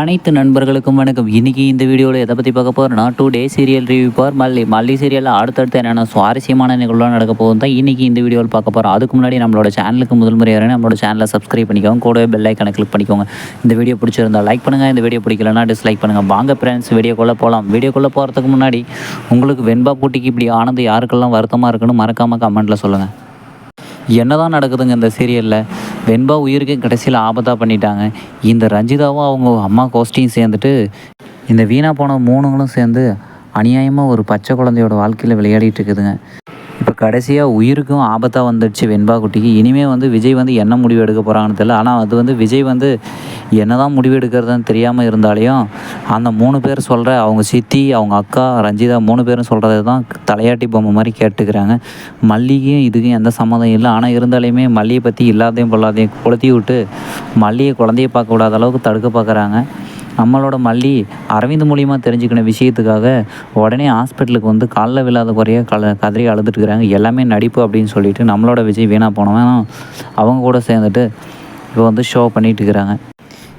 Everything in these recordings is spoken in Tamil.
அனைத்து நண்பர்களுக்கும் வணக்கம். இன்றைக்கி இந்த வீடியோவில் எதை பற்றி பார்க்க போகிறோம்னா டூ டே சீரியல் ரிவ்யூ பார் மல்லி மல்லி சீரியலில் அடுத்தடுத்து என்னென்ன சுவாரஸ்யமான நிகழ்வுலாம் நடக்க போகும் தான் இன்றைக்கி இந்த வீடியோவில் பார்க்க போகிறோம் அதுக்கு முன்னாடி நம்மளோட சேனலுக்கு முதல் முறையாக நம்மளோட சேனலை சப்ஸ்கிரைப் பண்ணிக்கோங்க. கூடவே பெல் ஐக்கனை கிளிக் பண்ணிக்கோங்க. இந்த வீடியோ பிடிச்சிருந்தால் லைக் பண்ணுங்கள் இந்த வீடியோ பிடிக்கலனா டிஸ்லைக் பண்ணுங்கள் வாங்க ஃப்ரெண்ட்ஸ் வீடியோக்குள்ளே போகலாம் வீடியோக்குள்ளே போகிறதுக்கு முன்னாடி உங்களுக்கு வெண்பா போட்டிக்கு இப்படி ஆனது யாருக்கெல்லாம் வருத்தமாக இருக்குன்னு மறக்காமல் கமெண்ட்டில் சொல்லுங்கள் என்னதான் நடக்குதுங்க இந்த சீரியலில் வெண்பா உயிருக்கு கடைசியில் ஆபத்தாக பண்ணிட்டாங்க. இந்த ரஞ்சிதாவும் அவங்க அம்மா கோஷ்டியும் சேர்ந்துட்டு இந்த வீணாக போன மூணுங்களும் சேர்ந்து அநியாயமாக ஒரு பச்சை குழந்தையோட வாழ்க்கையில் விளையாடிட்டு இருக்குதுங்க. கடைசியாக உயிருக்கும் ஆபத்தாக வந்துடுச்சு வெண்பா குட்டிக்கு. இனிமேல் வந்து விஜய் வந்து என்ன முடிவு எடுக்க போகிறாங்கன்னு தெரியல. ஆனால் அது வந்து விஜய் வந்து என்ன தான் முடிவு எடுக்கிறதுன்னு தெரியாமல் இருந்தாலையும் அந்த மூணு பேர் சொல்கிற அவங்க சித்தி அவங்க அக்கா ரஞ்சிதா மூணு பேரும் சொல்கிறது தான் தலையாட்டி பொம்மை மாதிரி கேட்டுக்கிறாங்க. மல்லிகையும் இதுக்கும் எந்த சம்மந்தம் இல்லை. ஆனால் இருந்தாலையுமே மல்லியை பற்றி இல்லாதையும் பொல்லாதையும் கொளுத்தி விட்டு மல்லியை குழந்தைய பார்க்க விடாத அளவுக்கு தடுக்க பார்க்குறாங்க. நம்மளோட மல்லி அரவிந்த் மூலியமாக தெரிஞ்சுக்கின விஷயத்துக்காக உடனே ஹாஸ்பிட்டலுக்கு வந்து காலில் விழாத குறையாக கல கதறி அழுதுட்டுருக்குறாங்க. எல்லாமே நடிப்பு அப்படின்னு சொல்லிட்டு நம்மளோட விஜய் வீணாக போனவன். அவங்க கூட சேர்ந்துட்டு இப்போ வந்து ஷோ பண்ணிட்டு இருக்கிறாங்க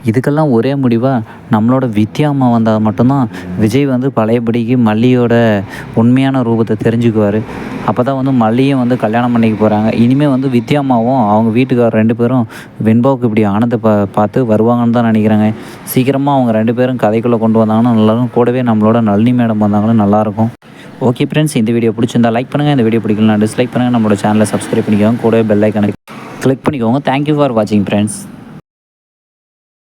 இதுக்கெல்லாம் ஒரே முடிவாக நம்மளோட வித்யா அம்மா வந்தால் மட்டும்தான் விஜய் வந்து பழையபடிக்கு மல்லியோட உண்மையான ரூபத்தை தெரிஞ்சுக்குவார். அப்போ தான் வந்து மல்லியும் வந்து கல்யாணம் பண்ணிக்க போகிறாங்க இனிமேல் வந்து வித்யா அம்மாவும் அவங்க வீட்டுக்காரர் ரெண்டு பேரும் வெண்பாவுக்கு இப்படி ஆனந்த பா பார்த்து வருவாங்கன்னு தான் நினைக்கிறாங்க. சீக்கிரமாக அவங்க ரெண்டு பேரும் கதைக்குள்ளே கொண்டு வந்தாங்கன்னா நல்லாயிருக்கும். கூடவே நம்மளோட நளினி மேடம் வந்தாங்களும் நல்லாயிருக்கும். ஓகே ஃப்ரெண்ட்ஸ் இந்த வீடியோ பிடிச்சிருந்தா லைக் பண்ணுங்கள் இந்த வீடியோ பிடிக்கலாம் டிஸ்லைக் பண்ணுங்கள் நம்மளோட சேனலை சப்ஸ்கிரைப் பண்ணிக்கோங்க. கூடவே பெல் ஐக்கனை கிளிக் பண்ணிக்கோங்க. தேங்க்யூ ஃபார் வாட்சிங் ஃப்ரெண்ட்ஸ்